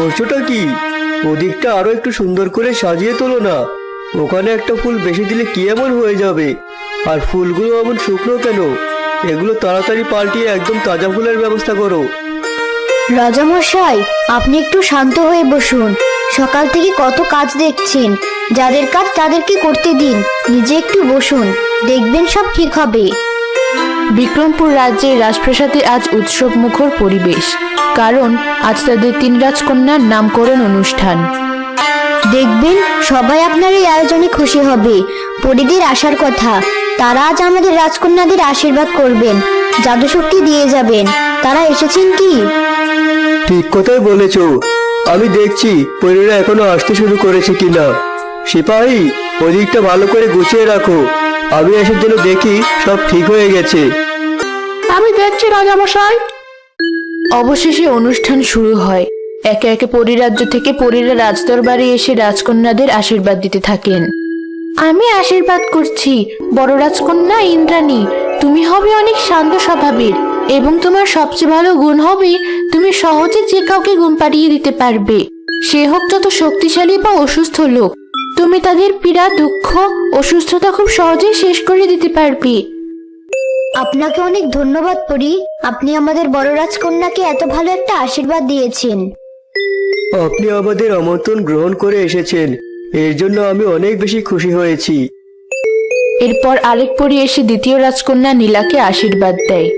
করছোটা কি? ওদিকটা আরও একটু সুন্দর করে সাজিয়ে তোলো না। ওখানে একটা ফুল বেশি দিলে কি এমন হয়ে যাবে? আর ফুলগুলো এমন শুকনো কেন? এগুলো তাড়াতাড়ি পাল্টিয়ে একদম তাজা ফুলের ব্যবস্থা করো। রাজামশাই, আপনি একটু শান্ত হয়ে বসুন। সকাল থেকে কত কাজ দেখছেন। যাদের কাজ তাদেরকে করতে দিন। নিজে একটু বসুন। দেখবেন সব ঠিক হবে। বিক্রমপুর রাজ্যের রাজপ্রাসাদে আজ উৎসব মুখর পরিবেশ কারণ আজ তাদের তিন রাজকন্যার নামকরণ অনুষ্ঠান। দেখবেন সবাই আপনার এই আয়োজনে খুশি হবে। পরিদের আসার কথা তারা আজ আমাদের রাজকন্যাদের আশীর্বাদ করবেন জাদুশক্তি দিয়ে যাবেন। তারা এসেছেন কি? ঠিক কথাই বলেছ। আমি দেখছি পরীরা এখনও আসতে শুরু করেছে কিনা। সিপাহী ওদিকটা ভালো করে গুছিয়ে রাখো। আমি এসে যেন দেখি সব ঠিক হয়ে গেছে। আমি দেখছি রাজামশাই। অবশেষে অনুষ্ঠান শুরু হয়। একে একে পরিরাজ্য থেকে পরীরা রাজদরবারে এসে রাজকন্যাদের আশীর্বাদ দিতে থাকেন। আমি আশীর্বাদ করছি বড় রাজকন্যা ইন্দ্রাণী। তুমি হবে অনেক শান্ত স্বভাবের এবং তোমার সবচেয়ে ভালো গুণ হবে তুমি সহজে যে কাউকে গুণ পাড়িয়ে দিতে পারবে। সে হোক যত শক্তিশালী বা অসুস্থ লোক তুমি তাদের পীড়া দুঃখ অসুস্থতা খুব সহজেই শেষ করে দিতে পারবে। আপনাকে অনেক ধন্যবাদ পরি। আপনি আমাদের বড় রাজকন্যাকে এত ভালো একটা আশীর্বাদ দিয়েছেন। আপনি আমাদের আমন্ত্রণ গ্রহণ করে এসেছেন। এর জন্য আমি অনেক বেশি খুশি হয়েছি। এরপর আরেক পরি এসে দ্বিতীয় রাজকন্যা নীলাকে আশীর্বাদ দেয়।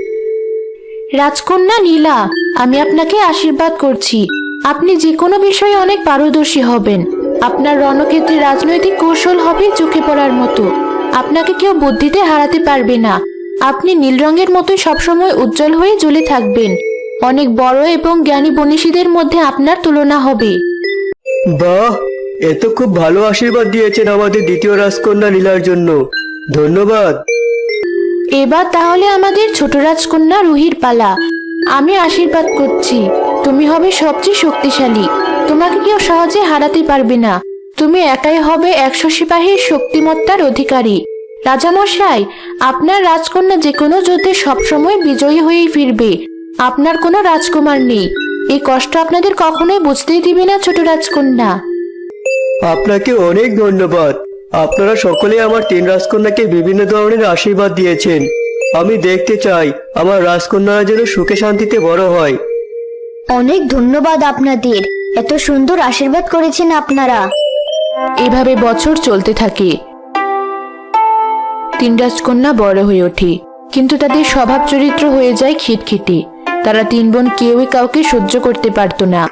রাজকন্যা নীলা আমি আপনাকে আশীর্বাদ করছি। আপনি যে কোনো বিষয়ে অনেক পারদর্শী হবেন। আপনার রণক্ষেত্রে রাজনৈতিক কৌশল হবে চোখে পড়ার মতো। আপনাকে কেউ বুদ্ধিতে হারাতে পারবে না। আপনি নীল রঙের মতোই সবসময় উজ্জ্বল হয়ে জ্বলে থাকবেন। অনেক বড় এবং জ্ঞানী বনিশীদের মধ্যে আপনার তুলনা হবে। বাহ এ তো খুব ভালো আশীর্বাদ দিয়েছেন আমাদের দ্বিতীয় রাজকন্যা নীলার জন্য। ধন্যবাদ। এবার তাহলে আমাদের ছোট রাজকন্যা রুহির পালা। আমি আশীর্বাদ করছি। তুমি হবে সবচেয়ে শক্তিশালী। তোমাকে কেউ সহজে হারাতে পারবে না। তুমি একাই হবে একশো সিপাহীর শক্তিমত্তার অধিকারী। রাজামশাই আপনার রাজকন্যা যে কোনো যুদ্ধে সবসময় বিজয়ী হয়েই ফিরবে। আপনার কোনো রাজকুমার নেই। এই কষ্ট আপনাদের কখনোই বুঝতেই দিবে না ছোট রাজকন্যা। আপনাকে অনেক ধন্যবাদ। আপনারা সকলে আমার তিন রাজকন্যাকে বিভিন্ন ধরনের আশীর্বাদ দিয়েছেন। আমি দেখতে চাই আমার রাজকন্যারা যেন সুখে শান্তিতে বড় হয়। অনেক ধন্যবাদ আপনাদের। এত সুন্দর আশীর্বাদ করেছেন আপনারা। এভাবে বছর চলতে থাকে। তিন রাজকন্যা বড় হয়ে ওঠে। কিন্তু তাদের স্বভাব চরিত্র হয়ে যায় খিটখিটে। তারা তিন বোন কেউই কাউকে সহ্য করতে পারত না।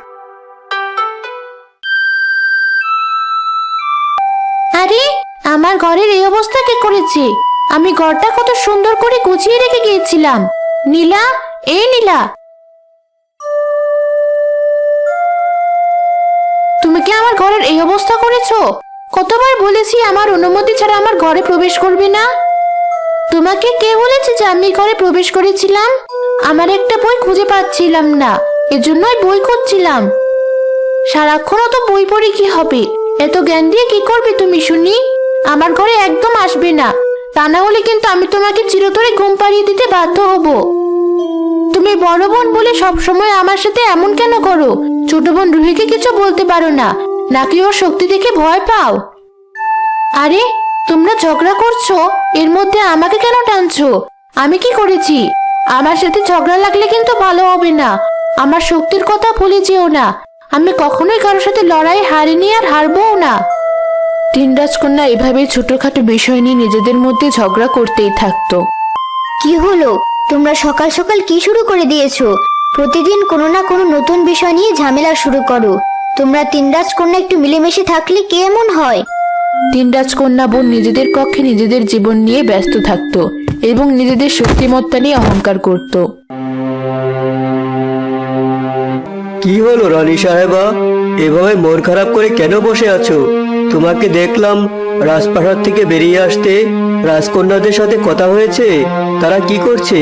আরে, আমার ঘরের এই অবস্থা কে করেছে? আমি ঘরটা কত সুন্দর করে গুছিয়ে রেখে গিয়েছিলাম। নীলা, এই নীলা। তুমি কি আমার ঘরের এই অবস্থা করেছ? কতবার বলেছি আমার অনুমতি ছাড়া আমার ঘরে প্রবেশ করবে না? তোমাকে কে বলেছে যে আমি ঘরে প্রবেশ করেছিলাম? আমার একটা বই খুঁজে পাচ্ছিলাম না, এজন্যই বই খুঁজছিলাম। সারাক্ষণ তো বই পড়ে কি হবে? এত জ্ঞান দিয়ে কি করবে তুমি, শুনি? আমার ঘরে একদম আসবে না। তা না হলে কিন্তু আমি তোমাকে চিরতরে ঘুম পাড়িয়ে দিতে বাধ্য হব। তুমি বড় বোন বলে সব সময় আমার সাথে এমন কেন করো? ছোট বোন রুহিকে কিছু বলতে পারো না। নাকি ওর শক্তি দেখে ভয় পাও? আরে, তোমরা ঝগড়া করছ? এর মধ্যে আমাকে কেন টানছো? আমি কি করেছি? আমার সাথে ঝগড়া লাগলে কিন্তু ভালো হবে না। আমার শক্তির কথা ভুলে যেও না। আমি কখনোই কারোর সাথে লড়াই হারিনি আর হারবও না। তিন রাজকন্যা এভাবে ছোটখাটো বিষয় নিয়ে নিজেদের মধ্যে ঝগড়া করতেই থাকতো। কি হলো? তোমরা সকাল সকাল কি শুরু করে দিয়েছ? প্রতিদিন কোনো না কোনো নতুন বিষয় নিয়ে ঝামেলা শুরু করো। তোমরা তিন রাজকন্যা একটু মিলেমিশে থাকলে কে এমন হয়? তিন রাজকন্যা বোন নিজেদের কক্ষে নিজেদের জীবন নিয়ে ব্যস্ত থাকত এবং নিজেদের শক্তিমত্তা নিয়ে অহংকার করত। কি হলো রানী সাহেবা? এভাবে মন খারাপ করে কেন বসে আছো? তোমাকে দেখলাম রাজপ্রাসাদ থেকে বেরিয়ে আসতে রাজকন্যাদের সাথে কথা হয়েছে। তারা কি করছে?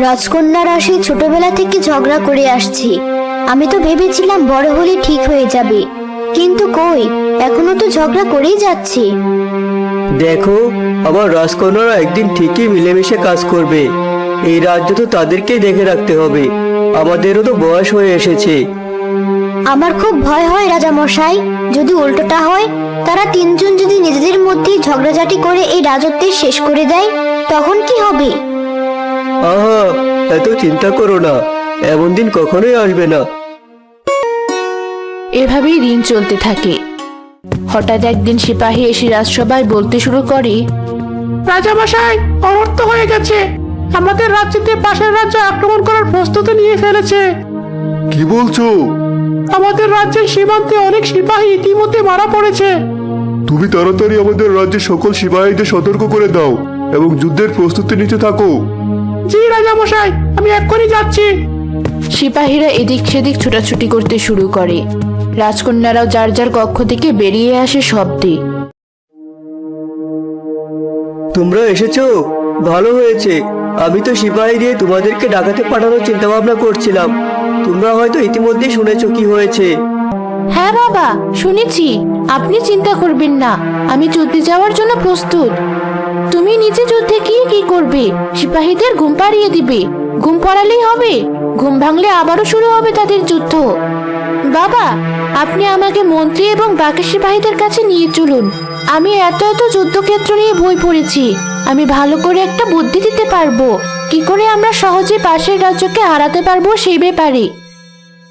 রাজকন্যারা সেই ছোটবেলা থেকে ঝগড়া করে আসছি। আমি তো ভেবেছিলাম বড় হলে ঠিক হয়ে যাবে। কিন্তু কই? এখনও তো ঝগড়া করেই যাচ্ছে। দেখো আমার রাজকন্যারা একদিন ঠিকই মিলেমিশে কাজ করবে। এই রাজ্য তো তাদেরকেই দেখে রাখতে হবে। আমাদেরও তো বয়স হয়ে এসেছে। আমার খুব ভয় হয় রাজা মশাই যদি উল্টোটা হয় তারা তিনজন যদি নিজেদের মধ্যেই ঝগড়াঝাটি করে এই রাজত্বের শেষ করে দেয় তখন কি হবে? আহা এত চিন্তা করো না। এমন দিন কখনোই আসবে না। এভাবেই দিন চলতে থাকে। হঠাৎ একদিন সিপাহী এসে রাজসভায় বলতে শুরু করে রাজামশাই অনর্থ হয়ে গেছে। আমাদের রাজ্যতে পাশের রাজ্য আক্রমণ করার প্রস্তুতি নিয়ে ফেলেছে। কি বলছো? আমাদের রাজ্যের সীমান্তে অনেক সিপাহী ইতিমধ্যে মারা পড়েছে। তুমি তাড়াতাড়ি আমাদের রাজ্যের সকল সিপাহীদের সতর্ক করে দাও এবং যুদ্ধের প্রস্তুতি নিতে থাকো। জি রাজামশাই আমি এক্ষুনি যাচ্ছি। সিপাহীরা এদিক সেদিক ছোটাছুটি করতে শুরু করে। রাজকন্যারাও যার যার কক্ষ থেকে বেরিয়ে আসে শব্দে। তোমরা এসেছ? ভালো হয়েছে। আমি তো সিপাহী দিয়ে তোমাদেরকে ডাকাতে পাঠানোর চিন্তা ভাবনা করছিলাম। তোমরা হয়তো ইতিমধ্যে শুনেছো কি হয়েছে। হ্যাঁ বাবা শুনেছি। আপনি চিন্তা করবেন না। আমি যুদ্ধে যাওয়ার জন্য প্রস্তুত। তুমি নিচে যুদ্ধে গিয়ে কি করবে? সিপাহীদের ঘুম পাড়িয়ে দিবে। ঘুম পাড়ালেই হবে। ঘুম ভাঙলে আবারও শুরু হবে তাদের যুদ্ধ। বাবা, আপনি আমাকে মন্ত্রী এবং বাকি সিপাহীদের কাছে নিয়ে চলুন। আমি এত এত যুদ্ধক্ষেত্র নিয়ে বই পড়েছি। আমি ভালো করে একটা বুদ্ধি দিতে পারব। কি করে আমরা সহজে পাশের রাজ্যকে হারাতে পারব সেই ব্যাপারে?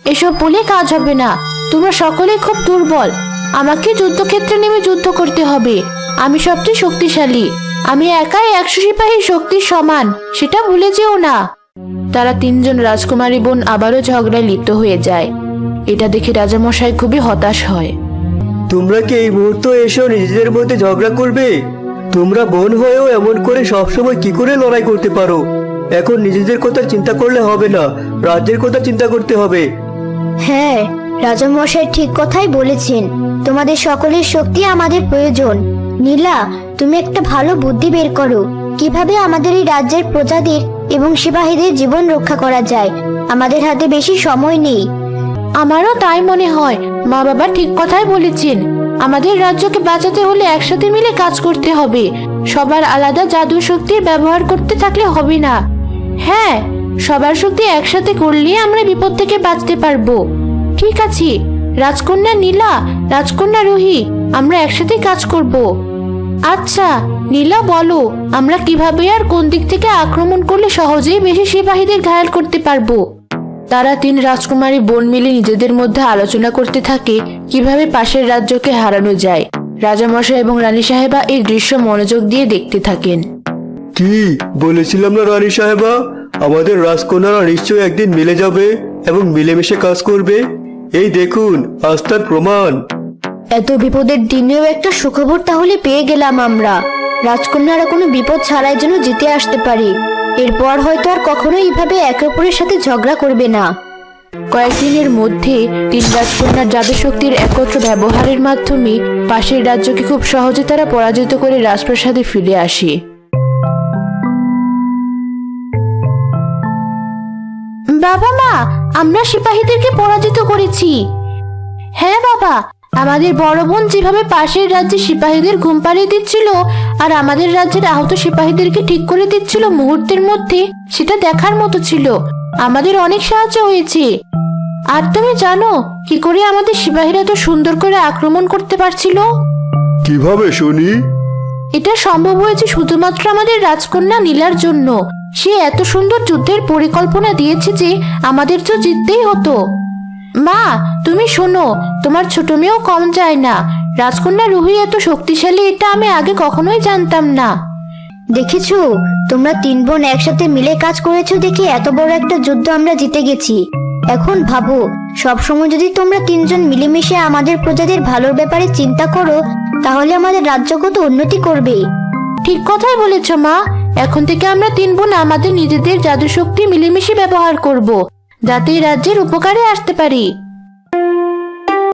এসব বলে কাজ হবে না। তোমরা সকলে খুব দুর্বল। আমাকে যুদ্ধক্ষেত্রে নেমে যুদ্ধ করতে হবে। আমি সবচেয়ে শক্তিশালী। আমি একাই একশো সিপাহী শক্তির সমান। সেটা ভুলে যেও না। তারা তিনজন রাজকুমারী বোন আবারও ঝগড়ায় লিপ্ত হয়ে যায়। এটা দেখে রাজামশাই খুবই হতাশ হয়। তোমরা কি এই মুহূর্তে এসেও নিজেদের মধ্যে ঝগড়া করবে? তোমরা বোন হয়েও এমন করে সবসময় কি করে লড়াই করতে পারো? এখন নিজেদের কথা চিন্তা করলে হবে না রাজ্যের কথা চিন্তা করতে হবে। হ্যাঁ রাজমশাই ঠিক কথাই বলেছেন। তোমাদের সকলের শক্তি আমাদের প্রয়োজন। নীলা তুমি একটা ভালো বুদ্ধি বের করো। কীভাবে আমাদের এই রাজ্যের প্রজাদের এবং সিপাহীদের জীবন রক্ষা করা যায়? আমাদের হাতে বেশি সময় নেই। আমারও তাই মনে হয় মা বাবা ঠিক কথাই বলেছেন। আমাদের রাজ্যকে বাঁচাতে হলে একসাথে মিলে কাজ করতে হবে। সবার আলাদা জাদু শক্তির ব্যবহার করতে থাকলে হবে না। হ্যাঁ সবার শক্তি একসাথে করলে আমরা বিপদ থেকে বাঁচতে পারব। ঠিক আছে, রাজকন্যা নীলা, রাজকন্যা রুহি, আমরা একসাথে কাজ করব। আচ্ছা নীলা, বলো, আমরা কীভাবে আর কোন দিক থেকে আক্রমণ করলে সহজেই বেশি সিপাহীদের ঘায়াল করতে পারব? তারা তিন রাজকুমারী বোন মিলে নিজেদের মধ্যে আলোচনা করতে থাকে কীভাবে পাশের রাজ্যকে হারানো যায়। রাজামশাই এবং রানী সাহেবা এই দৃশ্য মনোযোগ দিয়ে দেখতে থাকেন। কি? বলেছিলাম না রানী সাহেবা? আমাদের রাজকন্যারা নিশ্চয়ই একদিন মিলে যাবে এবং মিলেমিশে কাজ করবে। এই দেখুন আস্থার প্রমাণ। এত বিপদের দিনেও একটা সুখবর তাহলে পেয়ে গেলাম আমরা। রাজকন্যারা কোনো বিপদ ছাড়াই যেন জিতে আসতে পারি। এরপর হয়তো আর কখনো এইভাবে একে অপরের সাথে ঝগড়া করবে না। কয়েকদিনের মধ্যে তিন রাজকন্যার জাদু শক্তির একত্র ব্যবহারের মাধ্যমে পাশের রাজ্যকে খুব সহজে তারা পরাজিত করে রাজপ্রাসাদে ফিরে আসে। বাবা মা, আমরা সিপাহীদেরকে পরাজিত করেছি। হ্যাঁ বাবা আমাদের বড় বোন যেভাবে পাশের রাজ্যে সিপাহীদের ঘুম পাড়িয়ে দিচ্ছিল আর আমাদের রাজ্যের আহত সিপাহীদেরকে ঠিক করে দিচ্ছিল মুহূর্তের মধ্যে সেটা দেখার মতো ছিল। আমাদের অনেক সাহায্য হয়েছে। আর তুমি জানো কি করে আমাদের সিপাহীরা তো সুন্দর করে আক্রমণ করতে পারছিল? কীভাবে শুনি? এটা সম্ভব হয়েছে শুধুমাত্র আমাদের রাজকন্যা নীলার জন্য। সে এত সুন্দর যুদ্ধের পরিকল্পনা দিয়েছে যে আমাদের তো জিততেই হতো। মা তুমি শোনো তোমার ছোট মেয়েও কম যায় না। রাজকন্যা রুহি এত শক্তিশালী এটা আমি আগে কখনোই জানতাম না। দেখেছ তোমরা তিন বোন একসাথে মিলে কাজ করেছ দেখে এত বড় একটা যুদ্ধ আমরা জিতে গেছি। এখন ভাবো সবসময় যদি তোমরা তিনজন মিলেমিশে আমাদের প্রজাদের ভালোর ব্যাপারে চিন্তা করো তাহলে আমাদের রাজ্য কত উন্নতি করবে। ঠিক কথাই বলেছ মা। এখন থেকে আমরা তিন বোন আমাদের নিজেদের জাদু শক্তি মিলেমিশে ব্যবহার করব। যাতে এই রাজ্যের উপকারে আসতে পারি।